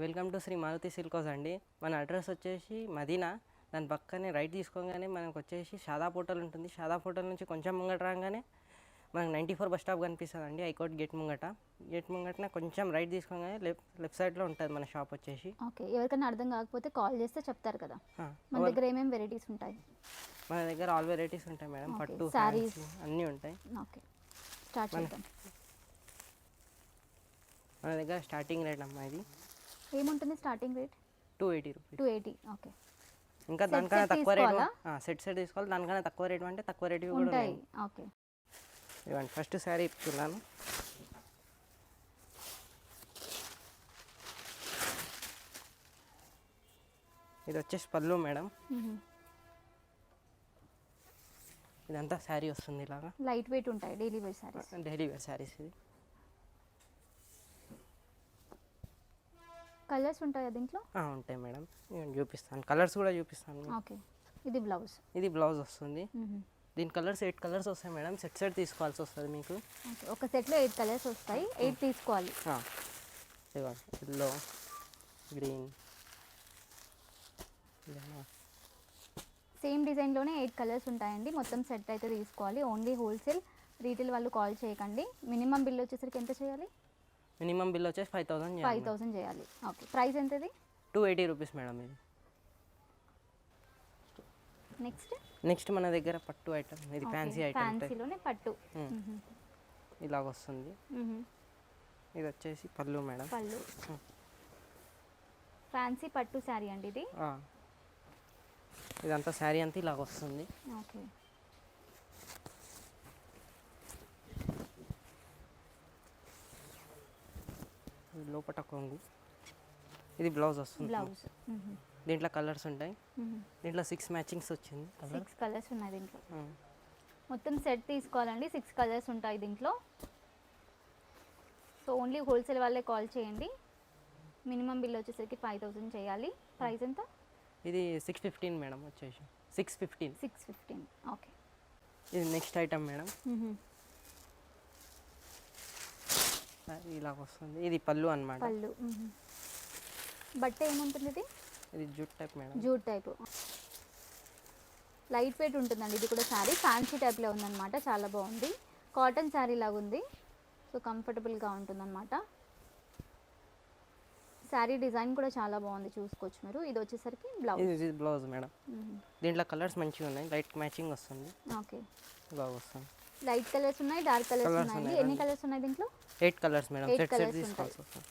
Welcome to Sri Maruti silks అండి. మన address వచ్చేసి మదీనా. దాని పక్కనే రైట్ తీసుకోగానే మనకు వచ్చేసి షాదా పోటల్ ఉంటుంది. షాదా పోటల్ నుంచి కొంచెం ముంగట రాగానే మనకు నైంటీ ఫోర్ బస్ స్టాప్ కనిపిస్తుంది అండి హైకోర్ట్ గేట్ ముంగట. గేట్ ముంగటన కొంచెం రైట్ తీసుకోగానే లెఫ్ట్ లెఫ్ట్ సైడ్లో ఉంటుంది మన షాప్ వచ్చేసి. ఓకే ఎవరికైనా అర్థం కాకపోతే కాల్ చేస్తే చెప్తారు కదా. మన దగ్గర ఏమేమి వెరైటీస్ ఉంటాయి? మన దగ్గర ఆల్ వెరైటీస్ ఉంటాయి మేడం. పట్టు. ఫ్యాన్సీ అన్నీ ఉంటాయి. ఓకే స్టార్ట్ చేద్దాం. మన దగ్గర స్టార్టింగ్ రేట్ అమ్మా ఇది. ఏముంటుంది starting rate two eighty rupees two eighty okay ఇంకా దానికన్నా తక్కువ రేట్? సెట్ సెట్ తీసుకోవాలి. దానికన్నా తక్కువ రేట్ అంటే తక్కువ రేట్ కూడా ఉంటాయి ఓకే ఇవ్వండి ఫస్ట్ శారీ ఇస్తున్నాను ఇది వచ్చేసి పళ్ళు మేడం. ఇదంతా శారీ వస్తుంది ఇలాగా. లైట్ వెయిట్ ఉంటాయి daily wear saris daily wear saris ఇది. కలర్స్ ఉంటాయా దీంట్లో? ఉంటాయి మేడం. ఇవ్వండి చూపిస్తాను. కలర్స్ కూడా చూపిస్తాను. ఓకే. ఇది బ్లౌజ్. ఇది బ్లౌజ్ వస్తుంది. దీని కలర్స్ ఎయిట్ కలర్స్ వస్తాయి మేడం. సెట్ సెట్ తీసుకోవాల్సి వస్తుంది మీకు. ఒక సెట్లో ఎయిట్ కలర్స్ వస్తాయి. ఎయిట్ తీసుకోవాలి. Yellow green. సేమ్ డిజైన్లోనే ఎయిట్ కలర్స్ ఉంటాయండి. మొత్తం సెట్ అయితే తీసుకోవాలి. ఓన్లీ హోల్సేల్ రీటైల్ వాళ్ళు కాల్ చేయకండి. మినిమం బిల్ వచ్చేసరికి ఎంత చేయాలి? మినిమం బిల్ వచ్చేసి ఫైవ్ థౌసండ్ ఫైవ్ థౌసండ్ చేయాలి. ఓకే. ప్రైస్ ఎంతది? టూ ఎయిటీ రూపీస్ మేడం ఇది. నెక్స్ట్? నెక్స్ట్ మన దగ్గర పట్టు ఐటమ్ ఇది ఫ్యాన్సీ ఐటమ్ ఫ్యాన్సీలోనే పట్టు. ఇలాగ వస్తుంది. ఇది వచ్చేసి పళ్ళు మేడం. పళ్ళు. ఫ్యాన్సీ పట్టు శారీ అండి ఇది. ఇదంతా శారీ అంతా ఇలాగ వస్తుంది ఓకే. లోపట కొంగు. ఇది బ్లౌజ్ వస్తుంది. బ్లౌజ్. దీంట్లో కలర్స్ ఉంటాయి. దీంట్లో సిక్స్ మ్యాచింగ్స్ వచ్చింది. సిక్స్ కలర్స్ ఉన్నాయి దీంట్లో. మొత్తం సెట్ తీసుకోవాలండి. సిక్స్ కలర్స్ ఉంటాయి దీంట్లో. సో ఓన్లీ హోల్సేల్ వాళ్ళే కాల్ చేయండి. మినిమం బిల్ వచ్చేసరికి ఫైవ్ థౌసండ్ చేయాలి. ప్రైస్ ఎంత? ఇది సిక్స్ ఫిఫ్టీన్ మేడం వచ్చేసి. Six fifteen six fifteen okay ఇది నెక్స్ట్ ఐటమ్ మేడం ఇలాగ వస్తుంది. ఇది పళ్ళు అన్నమాట. పళ్ళు. బట్ట ఏముంటుంది ఇది ఇది jute type madam. Jute type. Light weight ఉంటుందండి. ఇది కూడా శారీ ఫ్యాన్సీ టైప్లో ఉందన్నమాట. చాలా బాగుంది. కాటన్ శారీ లాగా ఉంది సో కంఫర్టబుల్గా ఉంటుందన్నమాట. శారీ డిజైన్ కూడా చాలా బాగుంది. చూసుకోవచ్చు మీరు. ఇది వచ్చేసరికి బ్లౌజ్. ఇది బ్లౌజ్ మేడం. దీంట్లో కలర్స్ మంచిగా ఉన్నాయి లైట్ మ్యాచింగ్ వస్తుంది. ఓకే. ఇలాగ వస్తుంది. లైట్ కలర్స్ ఉన్నాయి డార్క్ కలర్స్ ఉన్నాయి, ఎన్ని. కలర్స్ ఉన్నాయి దీంట్లో? Eight colours madam. Set set వస్తుంది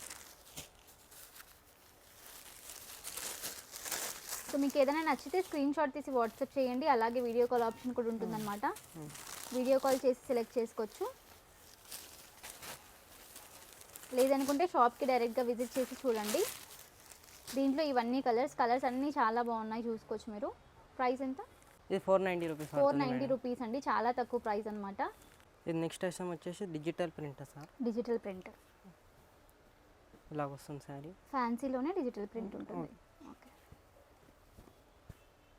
సో మీకు ఏదైనా నచ్చితే స్క్రీన్ షాట్ తీసి వాట్సాప్ చేయండి. అలాగే వీడియో కాల్ ఆప్షన్ కూడా ఉంటుందన్నమాట. వీడియో కాల్ చేసి సెలెక్ట్ చేసుకోవచ్చు. లేదనుకుంటే షాప్కి డైరెక్ట్గా విజిట్ చేసి చూడండి. దీంట్లో ఇవన్నీ కలర్స్ కలర్స్ అన్నీ చాలా బాగున్నాయి. చూసుకోవచ్చు మీరు. ప్రైస్ ఎంత? ఇది four ninety rupees four ninety rupees అండి చాలా తక్కువ ప్రైస్ అనమాట ఇది నెక్స్ట్ ఐటమ్ వచ్చేసి digital print sir. Digital print ఇలాగ వస్తుంది శారీ. ఫ్యాన్సీలోనే డిజిటల్ ప్రింట్ ఉంటుంది. ఓకే.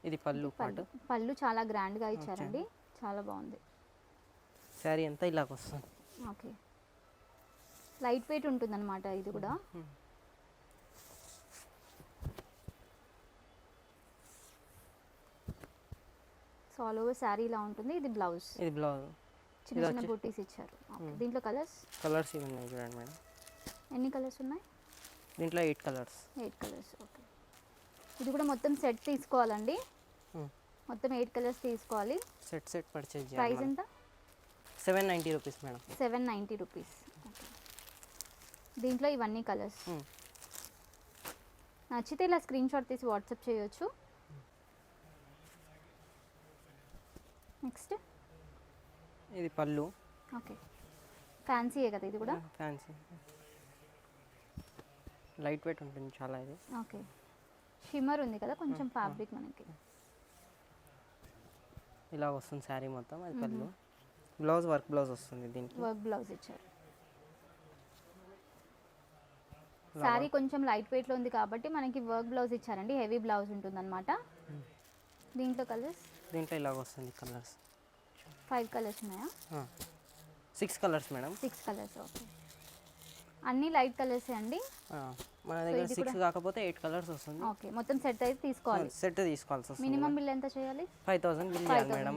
ఇది పళ్ళు పాటు. పళ్ళు పళ్ళు చాలా గ్రాండ్గా ఇచ్చారండి. చాలా బాగుంది. శారీ అంతా ఇలాగ వస్తుంది. ఓకే. లైట్ వెయిట్ ఉంటుందన్నమాట ఇది కూడా. సో ఆల్ ఓవర్ శారీ ఇలా ఉంటుంది. ఇది బ్లౌజ్. ఇది బ్లౌజ్. చిన్న చిన్న బూటీస్ ఇచ్చారు. ఓకే. దీంట్లో కలర్స్? కలర్స్ ఇవి ఉన్నాయి చూడండి మేడం. ఎన్ని కలర్స్ ఉన్నాయి? దీంట్లో eight colours. Eight colours. Okay. ఇది కూడా మొత్తం సెట్ తీసుకోవాలండి. మొత్తం ఎయిట్ కలర్స్ తీసుకోవాలి. సెట్ సెట్ పర్చేజ్ ప్రైస్ ఎంత? Seven ninety rupees madam. Seven ninety rupees. దీంట్లో ఇవన్నీ కలర్స్. నచ్చితే ఇలా స్క్రీన్ షాట్ తీసి వాట్సాప్ చేయొచ్చు. నెక్స్ట్? ఇది పళ్ళు. ఓకే. ఫ్యాన్సీయే కదా ఇది కూడా? ఫ్యాన్సీ. లైట్ వెయిట్ ఉంటుంది చాలా ఇది. ఓకే. షిమ్మర్ ఉంది కదా కొంచెం ఫ్యాబ్రిక్ మనకి. ఇలా వస్తుంది శారీ మొత్తం అది పళ్ళు. బ్లౌజ్ వర్క్ బ్లౌజ్ వస్తుంది దీనికి. వర్క్ బ్లౌజ్ ఇచ్చారు. శారీ కొంచెం లైట్ వెయిట్లో ఉంది కాబట్టి మనకి వర్క్ బ్లౌజ్ ఇచ్చారండి హెవీ బ్లౌజ్ ఉంటుందన్నమాట. దీంట్లో కలర్స్? దీంట్లో ఇలాగ వస్తుంది కలర్స్. ఫైవ్ కలర్స్ ఉన్నాయా? Six colours madam. Six colours okay. అన్ని లైట్ కలర్స్ అండి? మన దగ్గర సిక్స్ కాకపోతే ఎయిట్ కలర్స్ వస్తుంది. ఓకే. మొత్తం సెట్ అయితే తీసుకోవాలి. సెట్ తీసుకోవాల్సి వస్తుంది మినిమం బిల్ ఎంత చేయాలి? ఫైవ్ థౌసండ్ బిల్ చేయాలి మేడం.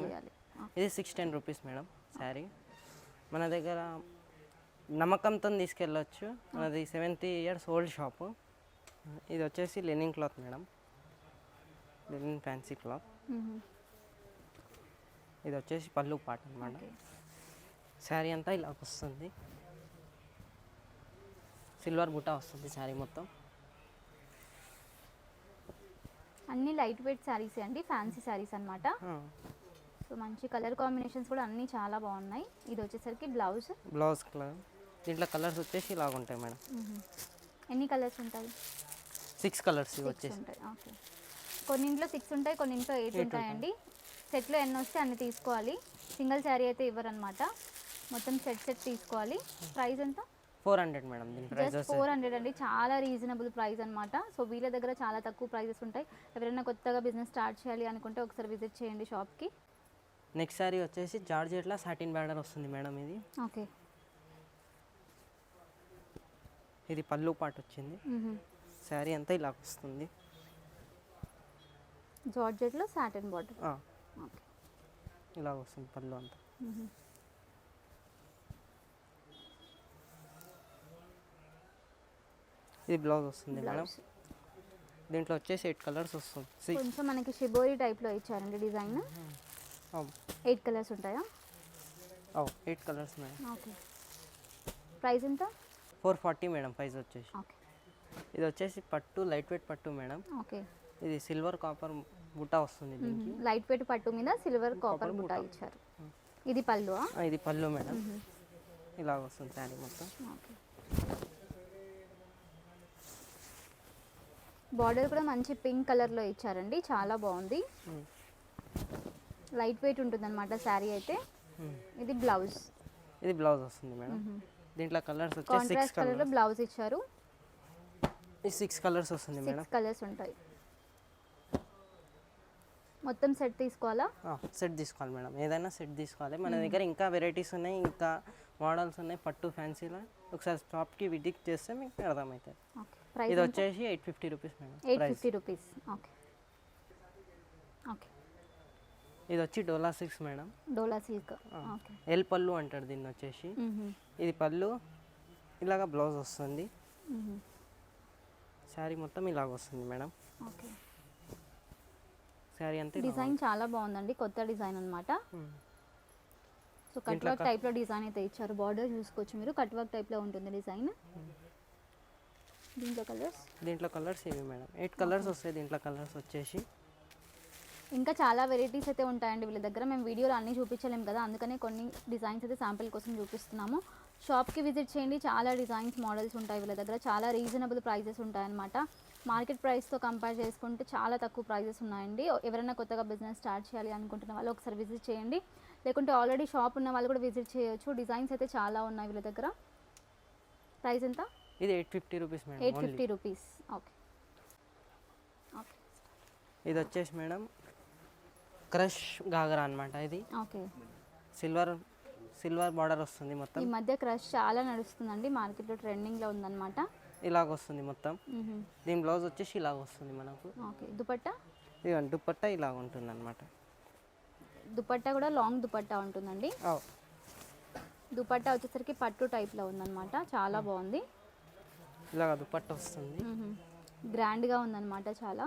ఇది six ten rupees madam sari. మన దగ్గర నమ్మకంతో తీసుకెళ్ళొచ్చు. మనది సెవెంత్ ఇయర్స్ ఓల్డ్ షాపు. ఇది వచ్చేసి linen cloth madam. Linen fancy cloth. ఇది వచ్చేసి పళ్ళు పాట అనమాట. శారీ అంతా ఇలా వస్తుంది. సిల్వర్ బుట్ట వస్తుంది శారీ మొత్తం. అన్ని లైట్ వెయిట్ శారీస్ అండి? ఫ్యాన్సీ శారీస్ అన్నమాట. ఆ, సో మంచి కలర్ కాంబినేషన్స్ కూడా అన్నీ చాలా బాగున్నాయి. ఇది వచ్చేసరికి బ్లౌజ్. Blouse colour. దీంట్లో కలర్స్ వచ్చేసి ఇలాగ ఉంటాయి మేడం. ఎన్ని కలర్స్ ఉంటాయి? సిక్స్ కలర్స్ వచ్చేసి. ఉంటాయి. ఓకే. కొన్నింట్లో సిక్స్ ఉంటాయి కొన్నింట్లో ఎయిట్ ఉంటాయండి. సెట్లో ఎన్ని వస్తే అన్ని తీసుకోవాలి. సింగిల్ శారీ అయితే ఇవ్వరనమాట మొత్తం సెట్ సెట్ తీసుకోవాలి. ప్రైస్ ఎంత? Four hundred madam just four hundred అండి. చాలా రీజనబుల్ ప్రైస్ అనమాట సో వీళ్ళ దగ్గర చాలా తక్కువ ప్రైజెస్ ఉంటాయి. ఎవరైనా కొత్తగా బిజినెస్ స్టార్ట్ చేయాలి అనుకుంటే ఒకసారి విజిట్ చేయండి షాప్కి. నెక్స్ట్ శారీ వచ్చేసి జార్జెట్లో సాటిన్ బ్యాడర్ వస్తుంది మేడం ఇది. ఓకే. ఇది పళ్ళు పాట వచ్చింది. శారీ అంతా ఇలా వస్తుంది. జార్జెట్లో సాటన్ ఓకే ఇలా వస్తుంది పళ్ళు అంతా. ఇది బ్లౌజ్ వస్తుంది మేడం. దీంట్లో వచ్చేసి ఎయిట్ కలర్స్ వస్తుంది. కొంచెం మనకి షిబోరి టైప్లో ఇచ్చారండి డిజైన్. ఎయిట్ కలర్స్ ఉంటాయా? Eight colours madam. Okay. Price ఎంత? ఫోర్ ఫార్టీ మేడం ప్రైస్ వచ్చేసి. ఓకే. ఇది వచ్చేసి పట్టు లైట్ వెయిట్ పట్టు మేడం. ఓకే. ఇది సిల్వర్ కాపర్ బుట్టా వస్తుంది దీనికి. లైట్ వెయిట్ పట్టు మీద సిల్వర్ కాపర్ బుట్ట ఇచ్చారు. ఇది పళ్ళు ఆ, ఇది పళ్ళు మేడం. ఇలా వస్తుంది శారీ మొత్తం. బార్డర్ కూడా మంచి పింక్ కలర్లో ఇచ్చారండి. చాలా బాగుంది. లైట్ వెయిట్ ఉంటుందన్నమాట శారీ అయితే. ఇది బ్లౌజ్. ఇది బ్లౌజ్ వస్తుంది మేడం. దీంట్లో కలర్స్ వచ్చేసి సిక్స్ కలర్స్. బ్లౌజ్ ఇచ్చారు. ఈ సిక్స్ కలర్స్ వస్తుంది మేడం. కలర్స్ ఉంటాయి. మొత్తం సెట్ తీసుకోవాలా? సెట్ తీసుకోవాలి మేడం. ఏదైనా సెట్ తీసుకోవాలి. మన దగ్గర ఇంకా వెరైటీస్ ఉన్నాయి ఇంకా మోడల్స్ ఉన్నాయి పట్టు ఫ్యాన్సీలో ఒకసారి షాప్కి విజిట్ చేస్తే మీకు అర్థమవుతుంది ఇది వచ్చేసి eight fifty rupees madam. Eight fifty rupees okay okay ఇది వచ్చి Dola six madam. Dola silk. L పళ్ళు అంటారు దీన్ని వచ్చేసి. ఇది పళ్ళు. ఇలాగ బ్లౌజ్ వస్తుంది. శారీ మొత్తం ఇలాగ వస్తుంది మేడం. ఓకే శారీ అంతా డిజైన్ చాలా బాగుందండి కొత్త డిజైన్ అన్నమాట. మ్మ్. సో కట్ వర్క్ టైప్లో డిజైన్ అయితే ఇచ్చారు. బార్డర్ చూసుకోవచ్చు మీరు. కట్ వర్క్ టైప్లో ఉంటుంది డిజైన్. దీంట్లో కలర్స్ దీంట్లో కలర్స్ ఇవి మేడం ఎయిట్ కలర్స్ వస్తాయి దీంట్లో కలర్స్ వచ్చేసి. ఇంకా చాలా వెరైటీస్ అయితే ఉంటాయండి వీళ్ళ దగ్గర. మేము వీడియోలో అన్నీ చూపించలేము కదా అందుకనే కొన్ని డిజైన్స్ అయితే శాంపిల్ కోసం చూపిస్తున్నాము. షాప్కి విజిట్ చేయండి. చాలా డిజైన్స్ మోడల్స్ ఉంటాయి వీళ్ళ దగ్గర. చాలా రీజనబుల్ ప్రైజెస్ ఉంటాయన్నమాట. మార్కెట్ ప్రైస్తో కంపేర్ చేసుకుంటే చాలా తక్కువ ప్రైజెస్ ఉన్నాయండి. ఎవరైనా కొత్తగా బిజినెస్ స్టార్ట్ చేయాలి అనుకుంటున్న వాళ్ళు ఒకసారి విజిట్ చేయండి. లేకుంటే ఆల్రెడీ షాప్ ఉన్న వాళ్ళు కూడా విజిట్ చేయొచ్చు. డిజైన్స్ అయితే చాలా ఉన్నాయి వీళ్ళ దగ్గర. ప్రైస్ ఎంత? ఇది eight fifty rupees madam eight fifty rupees. Okay. Okay. ఇది వచ్చేసి మేడం క్రష్ గాగరా అన్నమాట ఇది. ఓకే. సిల్వర్ సిల్వర్ బార్డర్ వస్తుంది ఈ మొత్తం మధ్య క్రష్ చాలా నడుస్తుందండి. మార్కెట్లో ట్రెండింగ్లో ఉందన్నమాట. ఇలాగ వస్తుంది మొత్తం. దీని బ్లౌజ్ వచ్చేసి ఇలాగ వస్తుంది మనకు. ఓకే దుపట్టా? ఇది దుపట్టా ఇలాగ ఉంటుంది అనమాట దుపట్టా కూడా లాంగ్ దుపట్టా ఉంటుందండి? దుపట్టా వచ్చేసరికి పట్టు టైప్లో ఉందన్నమాట చాలా బాగుంది. ఇలాగ దుపట్టా వస్తుంది. గ్రాండ్గా ఉందన్నమాట చాలా.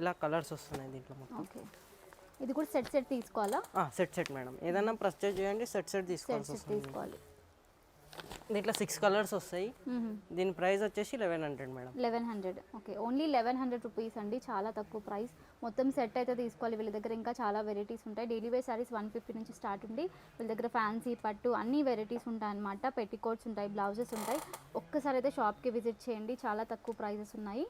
ఇలా కలర్స్ వస్తున్నాయి దీంట్లో మొత్తం. ఓకే. ఇది కూడా సెట్ సెట్ తీసుకోవాలా? Set set madam. ఏదైనా పర్చేజ్ చేయండి సెట్ సెట్ తీసుకోవాలి. దీంట్లో సిక్స్ కలర్స్ వస్తాయి. దీని ప్రైస్ వచ్చేసి eleven hundred madam. Eleven hundred okay only eleven hundred rupees అండి. చాలా తక్కువ ప్రైస్. మొత్తం సెట్ అయితే తీసుకోవాలి. వీళ్ళ దగ్గర ఇంకా చాలా వెరైటీస్ ఉంటాయి. Daily wear saris one fifty నుంచి స్టార్ట్ ఉంది. వీళ్ళ దగ్గర ఫ్యాన్సీ పట్టు అన్ని వెరైటీస్ ఉంటాయి అనమాట పెట్టికోట్స్ ఉంటాయి బ్లౌజెస్ ఉంటాయి. ఒక్కసారి అయితే షాప్కి విజిట్ చేయండి. చాలా తక్కువ ప్రైజెస్ ఉన్నాయి.